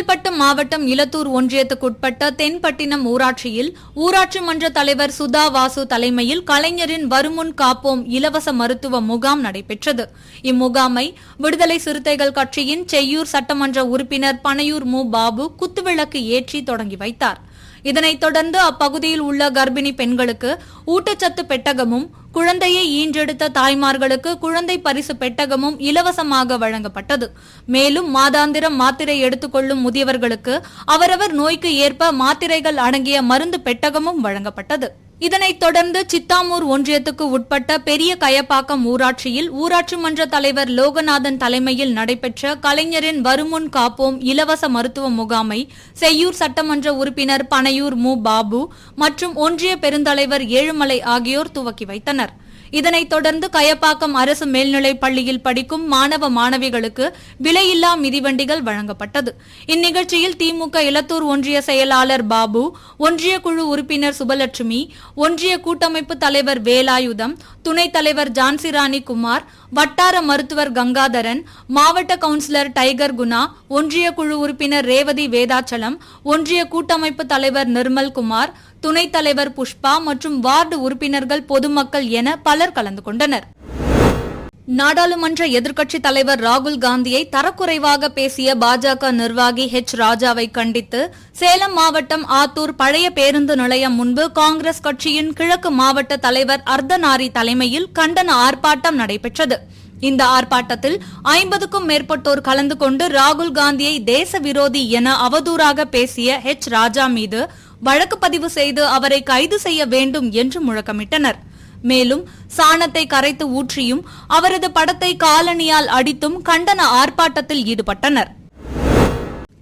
செங்கல்பட்டு மாவட்டம் இலத்தூர் ஒன்றியத்துக்குட்பட்ட தென்பட்டினம் ஊராட்சியில் ஊராட்சி மன்ற தலைவர் சுதா வாசு தலைமையில் கலைஞரின் வருமுன் காப்போம் இலவச மருத்துவ முகாம் நடைபெற்றது. இம்முகாமை விடுதலை சிறுத்தைகள் கட்சியின் செய்யூர் சட்டமன்ற உறுப்பினர் பனையூர் மு. பாபு குத்துவிளக்கு ஏற்றி தொடங்கி வைத்தார். இதனைத் தொடர்ந்து அப்பகுதியில் உள்ள கர்ப்பிணி பெண்களுக்கு ஊட்டச்சத்து பெட்டகமும் குழந்தையை ஈன்றெடுத்த தாய்மார்களுக்கு குழந்தை பரிசு பெட்டகமும் இலவசமாக வழங்கப்பட்டது. மேலும் மாதாந்திரம் மாத்திரை எடுத்துக்கொள்ளும் முதியவர்களுக்கு அவரவர் நோய்க்கு ஏற்ப மாத்திரைகள் அடங்கிய மருந்து பெட்டகமும் வழங்கப்பட்டது. இதனைத் தொடர்ந்து சித்தாமூர் ஒன்றியத்துக்கு உட்பட்ட பெரிய கயப்பாக்கம் ஊராட்சியில் ஊராட்சி மன்ற தலைவர் லோகநாதன் தலைமையில் நடைபெற்ற கலைஞரின் வருமுன் காப்போம் இலவச மருத்துவ முகாமை செய்யூர் சட்டமன்ற உறுப்பினர் பனையூர் மு. பாபு மற்றும் ஒன்றிய பெருந்தலைவர் ஏழுமலை ஆகியோர் துவக்கி வைத்தனர். இதனைத் தொடர்ந்து கயப்பாக்கம் அரசு மேல்நிலைப் பள்ளியில் படிக்கும் மாணவ மாணவிகளுக்கு விலையில்லா மிதிவண்டிகள் வழங்கப்பட்டது. இந்நிகழ்ச்சியில் திமுக இலத்தூர் ஒன்றிய செயலாளர் பாபு ஒன்றிய குழு உறுப்பினர் சுபலட்சுமி ஒன்றிய கூட்டமைப்பு தலைவர் வேலாயுதம் துணைத் தலைவர் ஜான்சிராணி குமார் வட்டார மருத்துவர் கங்காதரன் மாவட்ட கவுன்சிலர் டைகர் குணா ஒன்றிய குழு உறுப்பினர் ரேவதி வேதாச்சலம் ஒன்றிய கூட்டமைப்பு தலைவர் நிர்மல் குமார் துணைத் தலைவர் புஷ்பா மற்றும் வார்டு உறுப்பினர்கள் பொதுமக்கள் என பலர் கலந்து கொண்டனர். நாடாளுமன்ற எதிர்க்கட்சித் தலைவர் ராகுல் காந்தியை தரக்குறைவாக பேசிய பாஜக நிர்வாகி ஹெச் ராஜாவை கண்டித்து சேலம் மாவட்டம் ஆத்தூர் பழைய பேருந்து நிலையம் முன்பு காங்கிரஸ் கட்சியின் கிழக்கு மாவட்ட தலைவர் அர்த்தநாரி தலைமையில் கண்டன ஆர்ப்பாட்டம் நடைபெற்றது. இந்த ஆர்ப்பாட்டத்தில் ஐம்பதுக்கும் மேற்பட்டோர் கலந்து கொண்டு ராகுல் காந்தியை தேச விரோதி என அவதூறாக பேசிய ஹெச் ராஜா மீது வழக்கு பதிவு செய்து அவரை கைது செய்ய வேண்டும் என்று முழக்கமிட்டனர். மேலும் சாணத்தை கரைத்து ஊற்றியும் அவரது படத்தை காலணியால் அடித்தும் கண்டன ஆர்ப்பாட்டத்தில் ஈடுபட்டனர்.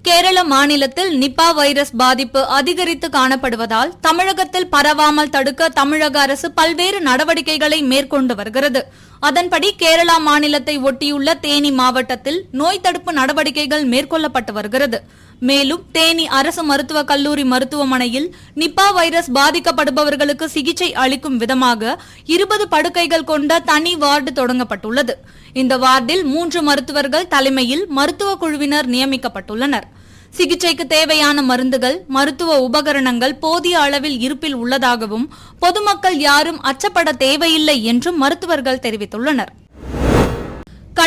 கேரள மாநிலத்தில் நிபா வைரஸ் பாதிப்பு அதிகரித்து காணப்படுவதால் தமிழகத்தில் பரவாமல் தடுக்க தமிழக அரசு பல்வேறு நடவடிக்கைகளை மேற்கொண்டு வருகிறது. அதன்படி கேரளா மாநிலத்தை ஒட்டியுள்ள தேனி மாவட்டத்தில் நோய் தடுப்பு நடவடிக்கைகள் மேற்கொள்ளப்பட்டு வருகிறது. மேலும் தேனி அரசு மருத்துவக் கல்லூரி மருத்துவமனையில் நிப்பா வைரஸ் பாதிக்கப்படுபவர்களுக்கு சிகிச்சை அளிக்கும் விதமாக இருபது படுக்கைகள் கொண்ட தனி வார்டு தொடங்கப்பட்டுள்ளது. இந்த வார்டில் மூன்று மருத்துவர்கள் தலைமையில் மருத்துவ குழுவினர் நியமிக்கப்பட்டுள்ளனர். சிகிச்சைக்கு தேவையான மருந்துகள் மருத்துவ உபகரணங்கள் போதிய அளவில் இருப்பில் உள்ளதாகவும் பொதுமக்கள் யாரும் அச்சப்பட தேவையில்லை என்றும் மருத்துவர்கள் தெரிவித்துள்ளனர்.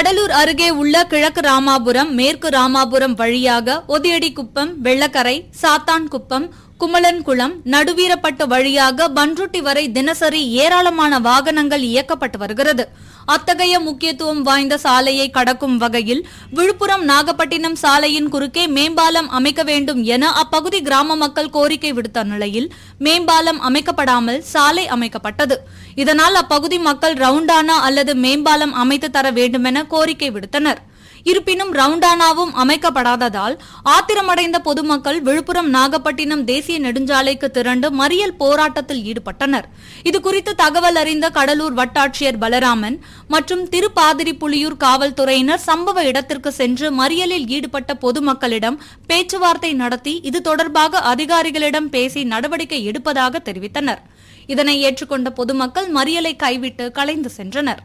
கடலூர் அருகே உள்ள கிழக்கு ராமாபுரம் மேற்கு ராமாபுரம் வழியாக ஒதியடிக்குப்பம் வெள்ளக்கரை சாத்தான்குப்பம் குமலன்குளம் நடுவீரப்பட்டு வழியாக பன்ருட்டி வரை தினசரி ஏராளமான வாகனங்கள் இயக்கப்பட்டு வருகிறது. அத்தகைய முக்கியத்துவம் வாய்ந்த சாலையை கடக்கும் வகையில் விழுப்புரம் நாகப்பட்டினம் சாலையின் குறுக்கே மேம்பாலம் அமைக்க வேண்டும் என அப்பகுதி கிராம மக்கள் கோரிக்கை விடுத்த நிலையில் மேம்பாலம் அமைக்கப்படாமல் சாலை அமைக்கப்பட்டது. இதனால் அப்பகுதி மக்கள் ரவுண்டானா அல்லது மேம்பாலம் அமைத்து தர வேண்டுமென கோரிக்கை விடுத்தனர். இருப்பினும் ரவுண்டானாவும் அமைக்கப்படாததால் ஆத்திரமடைந்த பொதுமக்கள் விழுப்புரம் நாகப்பட்டினம் தேசிய நெடுஞ்சாலைக்கு திரண்டு மறியல் போராட்டத்தில் ஈடுபட்டனர். இதுகுறித்து தகவல் அறிந்த கடலூர் வட்டாட்சியர் பலராமன் மற்றும் திருப்பாதிரி புலியூர் காவல்துறையினர் சம்பவ இடத்திற்கு சென்று மறியலில் ஈடுபட்ட பொதுமக்களிடம் பேச்சுவார்த்தை நடத்தி இது தொடர்பாக அதிகாரிகளிடம் பேசி நடவடிக்கை எடுப்பதாக தெரிவித்தனர். இதனை ஏற்றுக்கொண்ட பொதுமக்கள் மறியலை கைவிட்டு கலைந்து சென்றனர்.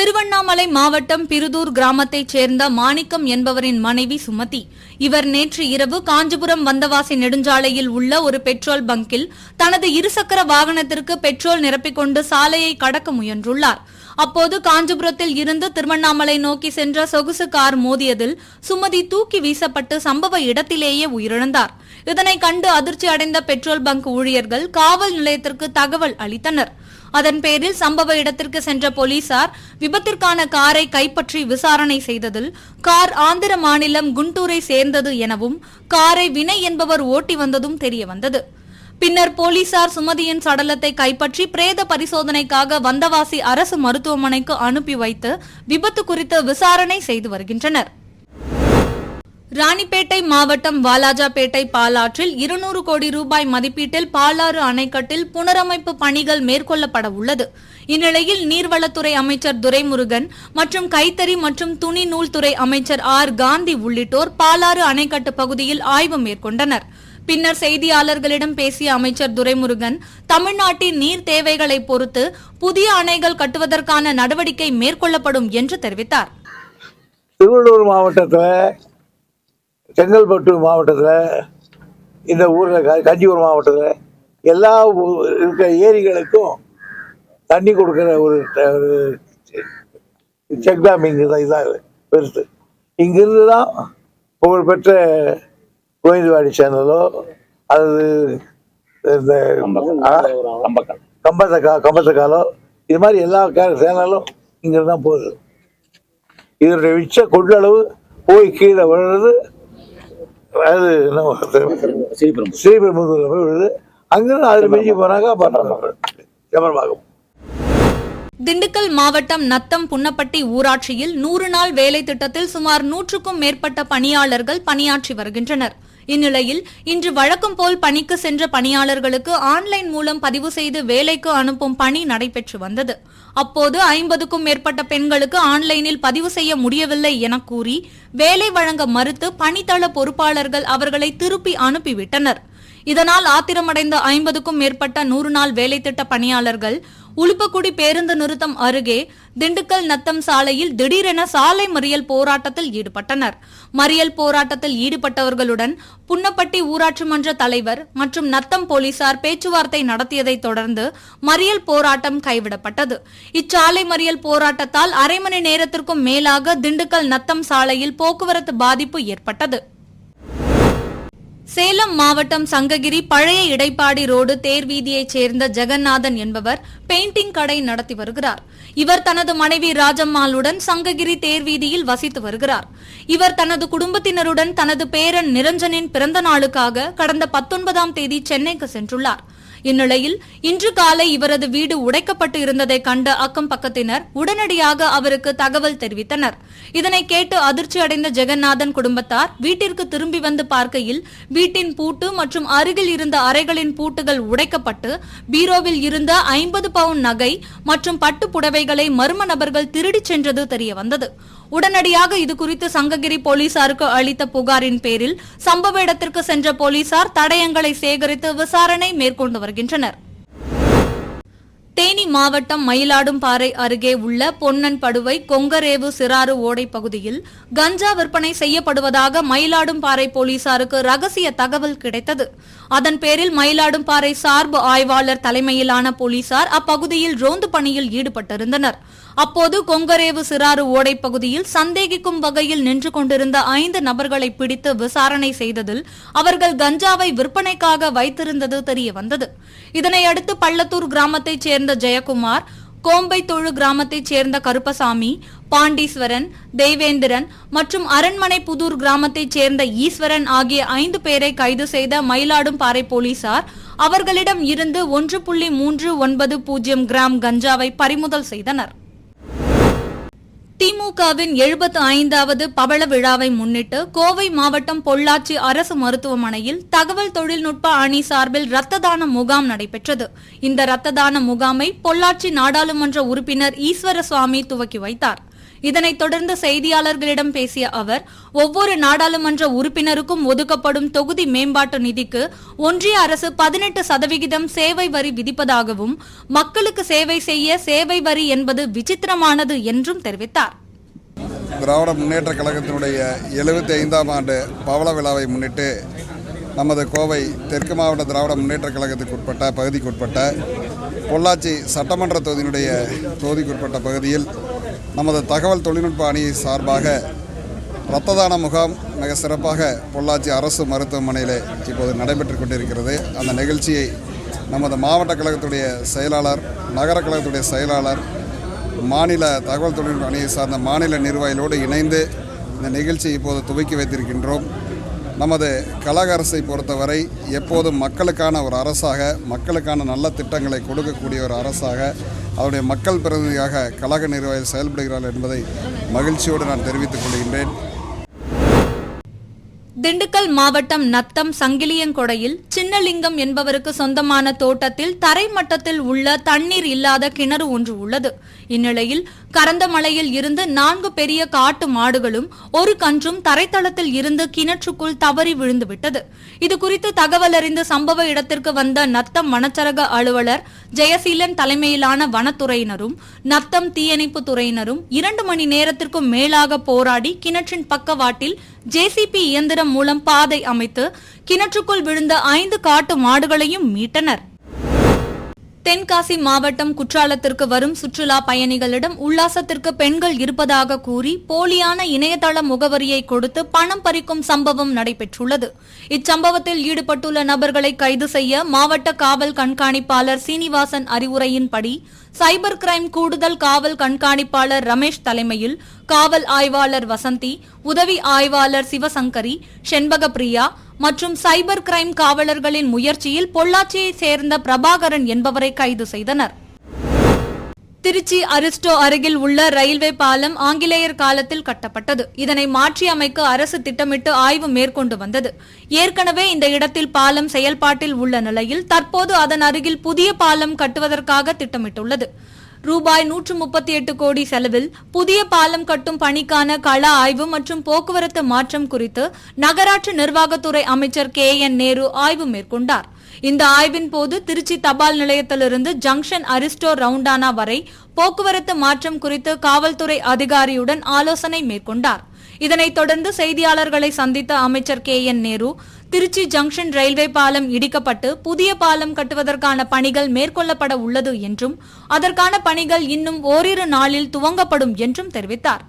திருவண்ணாமலை மாவட்டம் பிருதூர் கிராமத்தைச் சேர்ந்த மாணிக்கம் என்பவரின் மனைவி சுமதி. இவர் நேற்று இரவு காஞ்சிபுரம் வந்தவாசி நெடுஞ்சாலையில் உள்ள ஒரு பெட்ரோல் பங்கில் தனது இருசக்கர வாகனத்திற்கு பெட்ரோல் நிரப்பிக்கொண்டு சாலையை கடக்க முயன்றுள்ளார். அப்போது காஞ்சிபுரத்தில் இருந்து திருவண்ணாமலை நோக்கி சென்ற சொகுசு கார் மோதியதில் சுமதி தூக்கி வீசப்பட்டு சம்பவ இடத்திலேயே உயிரிழந்தார். இதனை கண்டு அதிர்ச்சி அடைந்த பெட்ரோல் பங்க் ஊழியர்கள் காவல் நிலையத்திற்கு தகவல் அளித்தனர். அதன் பேரில் சம்பவ இடத்திற்கு சென்ற போலீசார் விபத்திற்கான காரை கைப்பற்றி விசாரணை செய்ததில் கார் ஆந்திர மாநிலம் குண்டூரை சேர்ந்தது எனவும் காரை வினய் என்பவர் ஓட்டி வந்ததும் தெரியவந்தது. பின்னர் போலீசார் சுமதியின் சடலத்தை கைப்பற்றி பிரேத பரிசோதனைக்காக வந்தவாசி அரசு மருத்துவமனைக்கு அனுப்பி வைத்து விபத்து குறித்து விசாரணை செய்து வருகின்றனர். ராணிப்பேட்டை மாவட்டம் வாலாஜாபேட்டை பாலாற்றில் இருநூறு கோடி ரூபாய் மதிப்பீட்டில் பாலாறு அணைக்கட்டில் புனரமைப்பு பணிகள் மேற்கொள்ளப்பட உள்ளது. இந்நிலையில் நீர்வளத்துறை அமைச்சர் துரைமுருகன் மற்றும் கைத்தறி மற்றும் துணி நூல்துறை அமைச்சர் ஆர். காந்தி உள்ளிட்டோர் பாலாறு அணைக்கட்டு பகுதியில் ஆய்வு மேற்கொண்டனர். பின்னர் செய்தியாளர்களிடம் பேசிய அமைச்சர் துரைமுருகன் தமிழ்நாட்டின் நீர் தேவைகளை பொறுத்து புதிய அணைகள் கட்டுவதற்கான நடவடிக்கை மேற்கொள்ளப்படும் என்று தெரிவித்தார். திருவள்ளூர் மாவட்டத்தில் செங்கல்பட்டு மாவட்டத்தில் இந்த ஊரில் காஞ்சிபுரம் மாவட்டத்தில் எல்லா இருக்கிற ஏரிகளுக்கும் தண்ணி கொடுக்குற ஒரு செக் டேம் இங்கே தான் இதாக பெருசு. இங்கிருந்து தான் புகழ்பெற்ற கோவிந்தவாடி சேனலோ அல்லது இந்த கம்பத்தக்கா கம்பத்தக்காலோ இது மாதிரி எல்லா சேனலும் இங்கிருந்து தான் போகுது. இதனுடைய உச்ச கொள்ளளவு போய் கீழே விழுறது அது என்ன ஸ்ரீபெரும்புதூரில் போய் விழுது. அங்கிருந்து அதில் மிஞ்சி போனாக்கா அப்புறம் செமரமாகும் திண்டுக்கல் மாவட்டம் நத்தம் புன்னப்பட்டி ஊராட்சியில் நூறு நாள் வேலை திட்டத்தில் சுமார் நூற்றுக்கும் மேற்பட்ட பணியாளர்கள் பணியாற்றி வருகின்றனர். இந்நிலையில் இன்று வழக்கம் போல் பணிக்கு சென்ற பணியாளர்களுக்கு ஆன்லைன் மூலம் பதிவு செய்து வேலைக்கு அனுப்பும் பணி நடைபெற்று வந்தது. அப்போது ஐம்பதுக்கும் மேற்பட்ட பெண்களுக்கு ஆன்லைனில் பதிவு செய்ய முடியவில்லை என கூறி வேலை வழங்க மறுத்து பணித்தள பொறுப்பாளர்கள் அவர்களை திருப்பி அனுப்பிவிட்டனர். இதனால் ஆத்திரமடைந்த ஐம்பதுக்கும் மேற்பட்ட நூறு நாள் வேலை திட்ட பணியாளர்கள் உலுப்பக்குடி பேருந்து நிறுத்தம் அருகே திண்டுக்கல் நத்தம் சாலையில் திடீரென சாலை மறியல் போராட்டத்தில் ஈடுபட்டனர். மறியல் போராட்டத்தில் ஈடுபட்டவர்களுடன் புன்னப்பட்டி ஊராட்சி மன்ற தலைவர் மற்றும் நத்தம் போலீசார் பேச்சுவார்த்தை நடத்தியதைத் தொடர்ந்து மறியல் போராட்டம் கைவிடப்பட்டது. இச்சாலை மறியல் போராட்டத்தால் அரை மணி நேரத்திற்கும் மேலாக திண்டுக்கல் நத்தம் சாலையில் போக்குவரத்து பாதிப்பு ஏற்பட்டது. சேலம் மாவட்டம் சங்ககிரி பழைய இடைப்பாடி ரோடு தேர்வீதியைச் சேர்ந்த ஜெகநாதன் என்பவர் பெயிண்டிங் கடை நடத்தி வருகிறார். இவர் தனது மனைவி ராஜம்மாளுடன் சங்ககிரி தேர்வீதியில் வசித்து வருகிறார். இவர் தனது குடும்பத்தினருடன் தனது பேரன் நிரஞ்சனின் பிறந்த நாளுக்காக கடந்த பத்தொன்பதாம் தேதி சென்னைக்கு சென்றுள்ளார். இந்நிலையில் இன்று காலை இவரது வீடு உடைக்கப்பட்டு இருந்ததை கண்ட அக்கம் பக்கத்தினர் உடனடியாக அவருக்கு தகவல் தெரிவித்தனர். இதனை கேட்டு அதிர்ச்சி அடைந்த ஜெகநாதன் குடும்பத்தார் வீட்டிற்கு திரும்பி வந்து பார்க்கையில் வீட்டின் பூட்டு மற்றும் அருகில் இருந்த அறைகளின் பூட்டுகள் உடைக்கப்பட்டு பீரோவில் இருந்த ஐம்பது பவுன் நகை மற்றும் பட்டு புடவைகளை மர்ம நபர்கள் திருடிச் சென்றது தெரியவந்தது. உடனடியாக இது குறித்து சங்ககிரி போலீசாருக்கு அளித்த புகாரின் பேரில் சம்பவ இடத்திற்கு சென்ற போலீசார் தடயங்களை சேகரித்து விசாரணை மேற்கொண்டு வருகின்றனர். தேனி மாவட்டம் மயிலாடும்பாறை அருகே உள்ள பொன்னன் படுவை கொங்கரேவு சிறாறு ஓடை பகுதியில் கஞ்சா விற்பனை செய்யப்படுவதாக மயிலாடும்பாறை போலீசாருக்கு ரகசிய தகவல் கிடைத்தது. அதன் பேரில் மயிலாடும்பாறை சார்பு ஆய்வாளர் தலைமையிலான போலீசார் அப்பகுதியில் ரோந்து பணியில் ஈடுபட்டிருந்தனர். அப்போது கொங்கரேவு சிறாறு ஓடை பகுதியில் சந்தேகிக்கும் வகையில் நின்று கொண்டிருந்த ஐந்து நபர்களை பிடித்து விசாரணை செய்ததில் அவர்கள் கஞ்சாவை விற்பனைக்காக வைத்திருந்தது தெரிய வந்தது இதனையடுத்து பள்ளத்தூர் கிராமத்தைச் சேர்ந்த ஜெயக்குமார் கோம்பைத்தொழு கிராமத்தைச் சேர்ந்த கருப்பசாமி பாண்டீஸ்வரன் தேவேந்திரன் மற்றும் அரண்மனை புதூர் கிராமத்தைச் சேர்ந்த ஈஸ்வரன் ஆகிய ஐந்து பேரை கைது செய்த மயிலாடும்பாறை போலீசார் அவர்களிடம் இருந்து ஒன்று புள்ளி மூன்று ஒன்பது பூஜ்ஜியம் கிராம் கஞ்சாவை பறிமுதல் செய்தனர். திமுகவின் எழுபத்து ஐந்தாவது பவள விழாவை முன்னிட்டு கோவை மாவட்டம் பொள்ளாச்சி அரசு மருத்துவமனையில் தகவல் தொழில்நுட்ப அணி சார்பில் ரத்த தான முகாம் நடைபெற்றது. இந்த ரத்த தான முகாமை பொள்ளாச்சி நாடாளுமன்ற உறுப்பினர் ஈஸ்வர சுவாமி துவக்கி வைத்தார். இதனைத் தொடர்ந்து செய்தியாளர்களிடம் பேசிய அவர் ஒவ்வொரு நாடாளுமன்ற உறுப்பினருக்கும் ஒதுக்கப்படும் தொகுதி மேம்பாட்டு நிதிக்கு ஒன்றிய அரசு பதினெட்டு சதவிகிதம் சேவை வரி விதிப்பதாகவும் மக்களுக்கு சேவை செய்ய சேவை வரி என்பது விசித்திரமானது என்றும் தெரிவித்தார். திராவிட முன்னேற்ற கழகத்தினுடைய எழுபத்தி ஐந்தாம் ஆண்டு பவள விழாவை முன்னிட்டு நமது கோவை தெற்கு மாவட்ட திராவிட முன்னேற்ற கழகத்துக்கு உட்பட்ட பகுதிக்குட்பட்ட பொள்ளாச்சி சட்டமன்ற தொகுதியினுடைய தொகுதிக்குட்பட்ட பகுதியில் நமது தகவல் தொழில்நுட்ப அணி சார்பாக இரத்த தான முகாம் மிக சிறப்பாக பொள்ளாச்சி அரசு மருத்துவமனையில் இப்போது நடைபெற்று கொண்டிருக்கிறது. அந்த நிகழ்ச்சியை நமது மாவட்ட கழகத்துடைய செயலாளர் நகர கழகத்துடைய செயலாளர் மாநில தகவல் தொழில்நுட்ப அணியை சார்ந்த மாநில நிர்வாகிகளோடு இணைந்து இந்த நிகழ்ச்சியை இப்போது துவக்கி வைத்திருக்கின்றோம். நமது கழக அரசை பொறுத்தவரை எப்போதும் மக்களுக்கான ஒரு அரசாக மக்களுக்கான நல்ல திட்டங்களை கொடுக்கக்கூடிய ஒரு அரசாக அவருடைய மக்கள் பிரதிநிதியாக கழக நிர்வாகி செயல்படுகிறார் என்பதை மகிழ்ச்சியோடு நான் தெரிவித்துக் கொள்கின்றேன். திண்டுக்கல் மாவட்டம் நத்தம் சங்கிலியங்கொடையில் சின்னலிங்கம் என்பவருக்கு சொந்தமான தோட்டத்தில் தரைமட்டத்தில் உள்ள தண்ணீர் இல்லாத கிணறு ஒன்று உள்ளது. இந்நிலையில் கரந்தமலையில் இருந்து நான்கு பெரிய காட்டு மாடுகளும் ஒரு கன்றும் தரைத்தளத்தில் இருந்து கிணற்றுக்குள் தவறி விழுந்துவிட்டது. இது குறித்து தகவல் அறிந்து சம்பவ இடத்திற்கு வந்த நத்தம் வனச்சரக அலுவலர் ஜெயசீலன் தலைமையிலான வனத்துறையினரும் நத்தம் தீயணைப்பு துறையினரும் இரண்டு மணி நேரத்திற்கும் மேலாக போராடி கிணற்றின் பக்கவாட்டில் ஜேசிபி இயந்திரம் மூலம் பாதை அமைத்து கிணற்றுக்குள் விழுந்த ஐந்து காட்டு மாடுகளையும் மீட்டனர். தென்காசி மாவட்டம் குற்றாலத்திற்கு வரும் சுற்றுலா பயணிகளிடம் உல்லாசத்திற்கு பெண்கள் இருப்பதாக கூறி போலியான இணையதள முகவரியை கொடுத்து பணம் பறிக்கும் சம்பவம் நடைபெற்றுள்ளது. இச்சம்பவத்தில் ஈடுபட்டுள்ள நபர்களை கைது செய்ய மாவட்ட காவல் கண்காணிப்பாளர் சீனிவாசன் அறிவுரையின்படி சைபர் கிரைம் கூடுதல் காவல் கண்காணிப்பாளர் ரமேஷ் தலைமையில் காவல் ஆய்வாளர் வசந்தி உதவி ஆய்வாளர் சிவசங்கரி செண்பகப்பிரியா மற்றும் சைபர் கிரைம் காவலர்களின் முயற்சியில் பொள்ளாச்சியைச் சேர்ந்த பிரபாகரன் என்பவரை கைது செய்தனர். திருச்சி அரிஸ்டோ அருகில் உள்ள ரயில்வே பாலம் ஆங்கிலேயர் காலத்தில் கட்டப்பட்டது. இதனை மாற்றி அமைக்க அரசு திட்டமிட்டு ஆய்வு மேற்கொண்டு வந்தது. ஏற்கனவே இந்த இடத்தில் பாலம் செயல்பாட்டில் உள்ள நிலையில் தற்போது அதன் அருகில் புதிய பாலம் கட்டுவதற்காக திட்டமிட்டுள்ளது. ரூபாய் நூற்று முப்பத்தி எட்டு கோடி செலவில் புதிய பாலம் கட்டும் பணிக்கான கள ஆய்வு மற்றும் போக்குவரத்து மாற்றம் குறித்து நகராட்சி நிர்வாகத்துறை அமைச்சர் கே என் நேரு ஆய்வு மேற்கொண்டார். இந்த ஆய்வின் போது திருச்சி தபால் நிலையத்திலிருந்து ஜங்ஷன் அரிஸ்டோ ரவுண்டானா வரை போக்குவரத்து மாற்றம் குறித்து காவல்துறை அதிகாரியுடன் ஆலோசனை மேற்கொண்டார். இதனைத் தொடர்ந்து செய்தியாளர்களை சந்தித்த அமைச்சர் K N Nehru Trichy junction railway பாலம் இடிக்கப்பட்டு புதிய பாலம் கட்டுவதற்கான பணிகள் மேற்கொள்ளப்பட உள்ளது என்றும் அதற்கான பணிகள் இன்னும் ஓரிரு நாளில் துவங்கப்படும் என்றும் தெரிவித்தார்.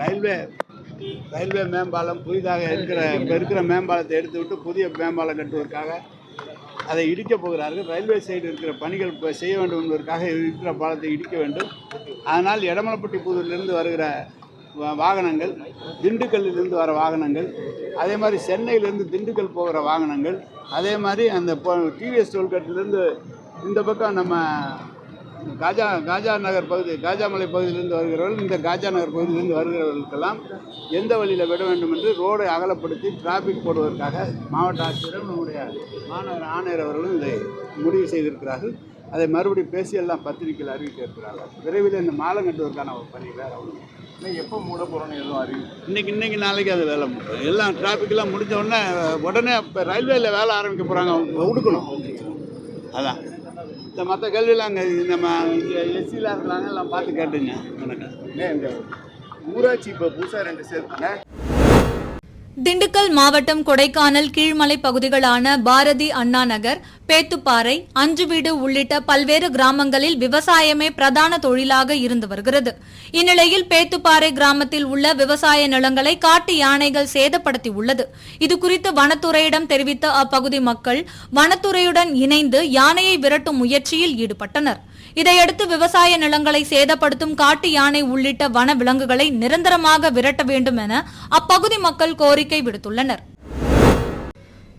ரயில்வே ரயில்வே மேம்பாலம் புதிதாக இருக்கிற இப்போ இருக்கிற மேம்பாலத்தை எடுத்து விட்டு புதிய மேம்பாலம் கட்டுவதற்காக அதை இடிக்கப் போகிறார்கள். ரயில்வே சைடு இருக்கிற பணிகள் இப்போ செய்ய வேண்டும் என்பதற்காக இருக்கிற பாலத்தை இடிக்க வேண்டும். அதனால் எடமலப்பட்டி புதூரிலிருந்து வருகிற வாகனங்கள் திண்டுக்கல்லிருந்து வர வாகனங்கள் அதே மாதிரி சென்னையிலேருந்து திண்டுக்கல் போகிற வாகனங்கள் அதே மாதிரி அந்த டிவிஎஸ் டோல்கேட்லேருந்து இந்த பக்கம் நம்ம காஜா காஜா நகர் பகுதி காஜாமலை பகுதியிலிருந்து வருகிறவர்கள் இந்த காஜா நகர் பகுதியிலிருந்து வருகிறவர்களுக்கெல்லாம் எந்த வழியில் விட வேண்டும் என்று ரோடை அகலப்படுத்தி டிராஃபிக் போடுவதற்காக மாவட்ட ஆட்சியரும் நம்முடைய மாநகர ஆணையர் அவர்களும் இதை முடிவு செய்திருக்கிறார்கள். அதை மறுபடியும் பேசி எல்லாம் பத்திரிகையில் அறிவிக்க இருக்கிறார்கள் விரைவில் இந்த மாலம் கட்டுவதற்கான ஒரு பணி வேற எப்போ மூட போகிறோன்னு எதுவும் அறிவு இன்னைக்கு இன்னைக்கு நாளைக்கு அது வேலை முடியும். எல்லாம் டிராஃபிக்லாம் முடிஞ்ச உடனே உடனே இப்போ ரயில்வேல வேலை ஆரம்பிக்க போகிறாங்க அவங்க விடுக்கணும் அதான். இந்த மற்ற கல்வியெல்லாம் அங்கே நம்ம எஸ்சியில் இருக்கிறாங்க எல்லாம் பார்த்து கேட்டுங்க. வணக்கம். இந்த ஊராட்சி இப்போ புதுசாக ரெண்டு சேர்த்தாங்க திண்டுக்கல் மாவட்டம் கொடைக்கானல் கீழ்மலை பகுதிகளான பாரதி அண்ணா நகர் பேத்துப்பாறை அஞ்சுவீடு உள்ளிட்ட பல்வேறு கிராமங்களில் விவசாயமே பிரதான தொழிலாக இருந்து வருகிறது. இந்நிலையில் பேத்துப்பாறை கிராமத்தில் உள்ள விவசாய நிலங்களை காட்டு யானைகள் சேதப்படுத்தி உள்ளது. இதுகுறித்து வனத்துறையிடம் தெரிவித்த அப்பகுதி மக்கள் வனத்துறையுடன் இணைந்து யானையை விரட்டும் முயற்சியில் ஈடுபட்டனர். இதையடுத்து விவசாய நிலங்களை சேதப்படுத்தும் காட்டு யானை உள்ளிட்ட வன விலங்குகளை நிரந்தரமாக விரட்ட வேண்டும் என அப்பகுதி மக்கள் கோரிக்கை விடுத்துள்ளனர்.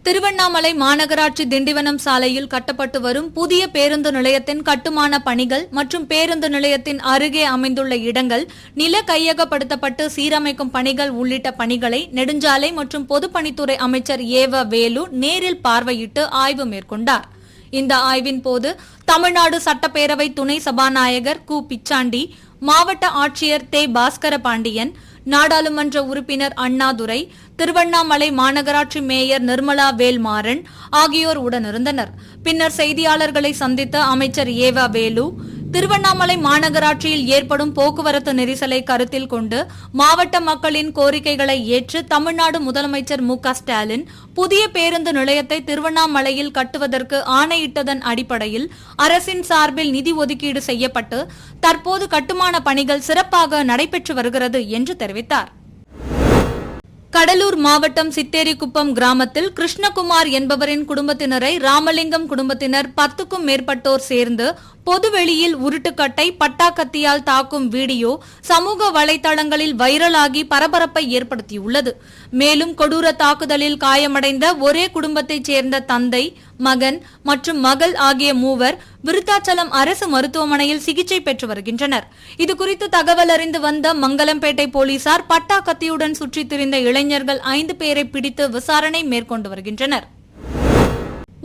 திருவண்ணாமலை மாநகராட்சி திண்டிவனம் சாலையில் கட்டப்பட்டு வரும் புதிய பேருந்து நிலையத்தின் கட்டுமான பணிகள் மற்றும் பேருந்து நிலையத்தின் அருகே அமைந்துள்ள இடங்கள் நில கையகப்படுத்தப்பட்டு சீரமைக்கும் பணிகள் உள்ளிட்ட பணிகளை நெடுஞ்சாலை மற்றும் பொதுப்பணித்துறை அமைச்சர் ஏவ வேலு நேரில் பார்வையிட்டு ஆய்வு மேற்கொண்டார். இந்த ஆய்வின் போது தமிழ்நாடு சட்டப்பேரவை துணை சபாநாயகர் கு. பிச்சாண்டி மாவட்ட ஆட்சியர் தே. பாஸ்கர பாண்டியன் நாடாளுமன்ற உறுப்பினர் அண்ணாதுரை திருவண்ணாமலை மாநகராட்சி மேயர் நிர்மலா வேல்மாறன் ஆகியோர் உடனிருந்தனர். பின்னர் செய்தியாளர்களை சந்தித்த அமைச்சர் ஏவா வேலு திருவண்ணாமலை மாநகராட்சியில் ஏற்படும் போக்குவரத்து நெரிசலை கருத்தில் கொண்டு மாவட்ட மக்களின் கோரிக்கைகளை ஏற்று தமிழ்நாடு முதலமைச்சர் மு க ஸ்டாலின் புதிய பேருந்து நிலையத்தை திருவண்ணாமலையில் கட்டுவதற்கு ஆணையிட்டதன் அடிப்படையில் அரசின் சார்பில் நிதி ஒதுக்கீடு செய்யப்பட்டு தற்போது கட்டுமான பணிகள் சிறப்பாக நடைபெற்று வருகிறது என்று தெரிவித்தார். கடலூர் மாவட்டம் சித்தேரிக்குப்பம் கிராமத்தில் கிருஷ்ணகுமார் என்பவரின் குடும்பத்தினரை ராமலிங்கம் குடும்பத்தினர் பத்துக்கும் மேற்பட்டோர் சேர்ந்து பொதுவெளியில் உருட்டுக்கட்டை பட்டாக்கத்தியால் தாக்கும் வீடியோ சமூக வலைதளங்களில் வைரலாகி பரபரப்பை ஏற்படுத்தியுள்ளது. மேலும் கொடூர தாக்குதலில் காயமடைந்த ஒரே குடும்பத்தைச் சேர்ந்த தந்தை மகன் மற்றும் மகள் ஆகிய மூவர் விருத்தாச்சலம் அரசு மருத்துவமனையில் சிகிச்சை பெற்று வருகின்றனர். இதுகுறித்து தகவல் அறிந்து வந்த மங்கலம்பேட்டை போலீசார் பட்டா கத்தியுடன் சுற்றித் திரிந்த இளைஞர்கள் ஐந்து பேரை பிடித்து விசாரணை மேற்கொண்டு வருகின்றனர்.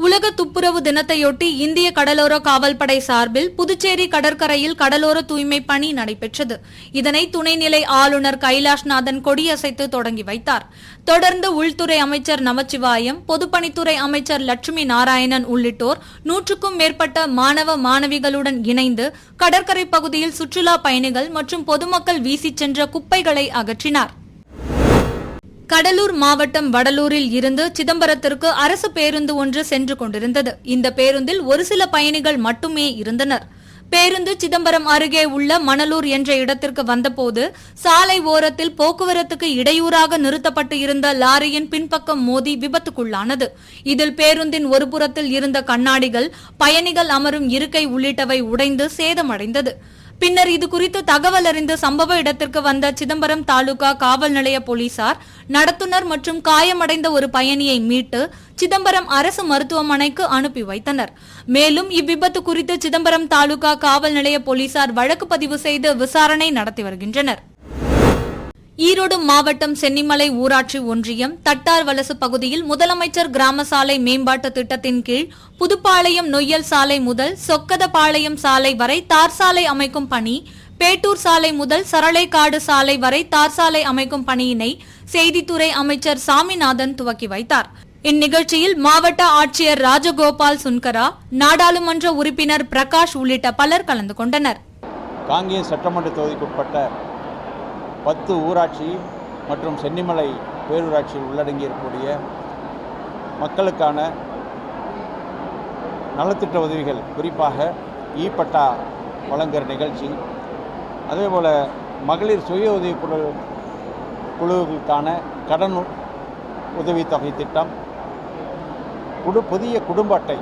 உலக துப்புரவு தினத்தையொட்டி இந்திய கடலோர காவல்படை சார்பில் புதுச்சேரி கடற்கரையில் கடலோர தூய்மை பணி நடைபெற்றது. இதனை துணைநிலை ஆளுநர் கைலாஷ்நாதன் கொடியசைத்து தொடங்கி வைத்தார். தொடர்ந்து உள்துறை அமைச்சர் நமச்சிவாயம் பொதுப்பணித்துறை அமைச்சர் லட்சுமி நாராயணன் உள்ளிட்டோர் நூற்றுக்கும் மேற்பட்ட மாணவ மாணவிகளுடன் இணைந்து கடற்கரை பகுதியில் சுற்றுலா பயணிகள் மற்றும் பொதுமக்கள் வீசிச் சென்ற குப்பைகளை அகற்றினார். கடலூர் மாவட்டம் வடலூரில் இருந்து சிதம்பரத்திற்கு அரசு பேருந்து ஒன்று சென்று கொண்டிருந்தது. இந்த பேருந்தில் ஒரு சில பயணிகள் மட்டுமே இருந்தனர். பேருந்து சிதம்பரம் அருகே உள்ள மணலூர் என்ற இடத்திற்கு வந்தபோது சாலை ஓரத்தில் போக்குவரத்துக்கு இடையூறாக நிறுத்தப்பட்டு இருந்த லாரியின் பின்பக்கம் மோதி விபத்துக்குள்ளானது. இதில் பேருந்தின் ஒரு புறத்தில் இருந்த கண்ணாடிகள் பயணிகள் அமரும் இருக்கை உள்ளிட்டவை உடைந்து சேதமடைந்தது. பின்னர் இது குறித்து தகவல் அறிந்து சம்பவ இடத்திற்கு வந்த சிதம்பரம் தாலுகா காவல் நிலைய போலீசார் நடத்துனர் மற்றும் காயமடைந்த ஒரு பயணியை மீட்டு சிதம்பரம் அரசு மருத்துவமனைக்கு அனுப்பி வைத்தனர். மேலும் இவ்விபத்து குறித்து சிதம்பரம் தாலுகா காவல் நிலைய போலீசார் வழக்கு பதிவு செய்து விசாரணை நடத்தி வருகின்றனர். ஈரோடு மாவட்டம் சென்னிமலை ஊராட்சி ஒன்றியம் தட்டார் வலசு பகுதியில் முதலமைச்சர் கிராம சாலை மேம்பாட்டு திட்டத்தின் கீழ் புதுப்பாளையம் நொய்யல் சாலை முதல் சொக்கதபாளையம் சாலை வரை தார் சாலை அமைக்கும் பணி பேட்டூர் சாலை முதல் சரளைக்காடு சாலை வரை தார் சாலை அமைக்கும் பணியினை செய்தித்துறை அமைச்சர் சாமிநாதன் துவக்கி வைத்தார். இந்நிகழ்ச்சியில் மாவட்ட ஆட்சியர் ராஜகோபால் சுன்கரா நாடாளுமன்ற உறுப்பினர் பிரகாஷ் உள்ளிட்ட பலர் கலந்து கொண்டனர். காங்கேயம் சட்டமன்ற தொகுதிக்குட்பட்ட பத்து ஊராட்சி மற்றும் சென்னிமலை பேரூராட்சியில் உள்ளடங்கியிருக்கக்கூடிய மக்களுக்கான நலத்திட்ட உதவிகள் குறிப்பாக இ பட்டா வழங்குகிற நிகழ்ச்சி. அதேபோல் மகளிர் சுய உதவி குழு குழுவுக்கான கடன் உதவித்தொகை திட்டம். குடு புதிய குடும்ப அட்டை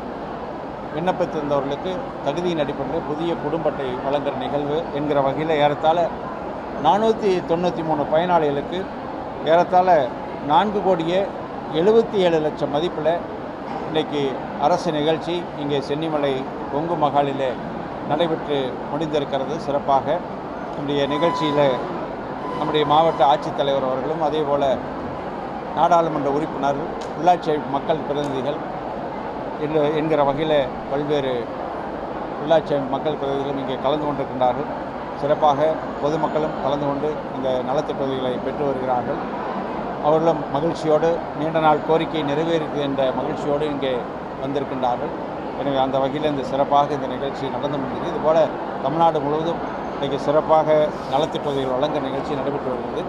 விண்ணப்பித்திருந்தவர்களுக்கு தகுதியின் அடிப்படையில் புதிய குடும்ப அட்டை வழங்குகிற நிகழ்வு என்கிற வகையில் ஏறத்தாழ நானூற்றி தொண்ணூற்றி மூணு பயனாளிகளுக்கு ஏறத்தாழ நான்கு கோடியே எழுபத்தி ஏழு லட்சம் மதிப்பில் இன்றைக்கு அரசு நிகழ்ச்சி இங்கே சென்னிமலை கொங்கு மகாலிலே நடைபெற்று முடிந்திருக்கிறது. சிறப்பாக நம்முடைய நிகழ்ச்சியில் நம்முடைய மாவட்ட ஆட்சித்தலைவர் அவர்களும் அதே போல் நாடாளுமன்ற உறுப்பினர் உள்ளாட்சி மக்கள் பிரதிநிதிகள் என்கிற வகையில் பல்வேறு உள்ளாட்சி மக்கள் பிரதிநிதிகளும் இங்கே கலந்து கொண்டிருக்கின்றார்கள். சிறப்பாக பொதுமக்களும் கலந்து கொண்டு இந்த நலத்திட்ட உதவிகளை பெற்று வருகிறார்கள். அவர்களும் மகிழ்ச்சியோடு நீண்ட நாள் கோரிக்கை நிறைவேறியது என்ற மகிழ்ச்சியோடு இங்கே வந்திருக்கின்றார்கள். எனவே அந்த வகையில் இந்த சிறப்பாக இந்த நிகழ்ச்சி நடந்து முடிந்தது இதுபோல் தமிழ்நாடு முழுவதும் இன்றைக்கு சிறப்பாக நலத்திட்ட உதவிகள் வழங்க நிகழ்ச்சி நடைபெற்று வருகிறது.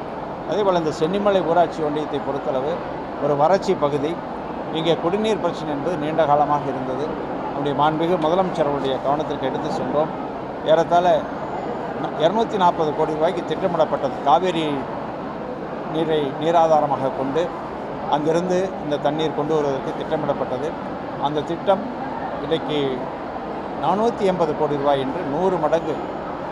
அதேபோல் இந்த சென்னிமலை ஊராட்சி ஒன்றியத்தை பொறுத்தளவு ஒரு வறட்சி பகுதி. இங்கே குடிநீர் பிரச்சனை என்பது நீண்ட காலமாக இருந்தது. நம்முடைய மாண்புமிகு முதலமைச்சர் அவருடைய கவனத்திற்கு எடுத்து சென்றோம். ஏறத்தாழ இரநூத்தி நாற்பது கோடி ரூபாய்க்கு திட்டமிடப்பட்டது. காவேரி நீரை நீராதாரமாக கொண்டு அங்கிருந்து இந்த தண்ணீர் கொண்டு வருவதற்கு திட்டமிடப்பட்டது. அந்த திட்டம் இன்றைக்கு நானூற்றி எண்பது கோடி ரூபாய் என்று நூறு மடங்கு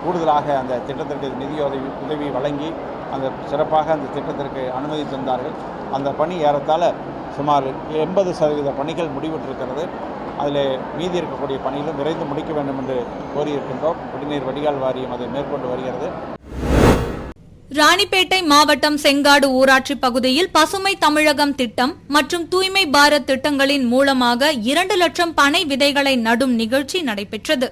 கூடுதலாக அந்த திட்டத்திற்கு நிதியுதவி உதவி வழங்கி அந்த சிறப்பாக அந்த திட்டத்திற்கு அனுமதி தந்தார்கள். அந்த பணி ஏறத்தால் சுமார் எண்பது சதவீத பணிகள் முடிவிட்டிருக்கிறது. அதில் மீதி இருக்கக்கூடிய பணிகளும் விரைந்து முடிக்க வேண்டும் என்று கோரியிருக்கின்றோம். குடிநீர் வடிகால் வாரியம் அதை மேற்கொண்டு வருகிறது. ராணிப்பேட்டை மாவட்டம் செங்காடு ஊராட்சி பகுதியில் பசுமை தமிழகம் திட்டம் மற்றும் தூய்மை பாரத் திட்டங்களின் மூலமாக இரண்டு லட்சம் பனை விதைகளை நடும் நிகழ்ச்சி நடைபெற்றது.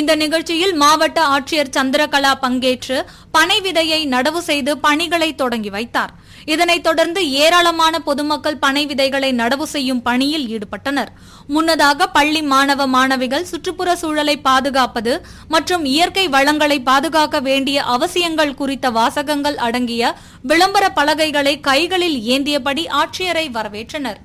இந்த நிகழ்ச்சியில் மாவட்ட ஆட்சியர் சந்திரகலா பங்கேற்று பனை விதையை நடவு செய்து பணிகளை தொடங்கி வைத்தார். இதனைத் தொடர்ந்து ஏராளமான பொதுமக்கள் பனை விதைகளை நடவு செய்யும் பணியில் ஈடுபட்டனர். முன்னதாக பள்ளி மாணவ மாணவிகள் சுற்றுப்புற சூழலை பாதுகாப்பது மற்றும் இயற்கை வளங்களை பாதுகாக்க வேண்டிய அவசியங்கள் குறித்த வாசகங்கள் அடங்கிய விளம்பர பலகைகளை கைகளில் ஏந்தியபடி ஆட்சியரை வரவேற்றனர்.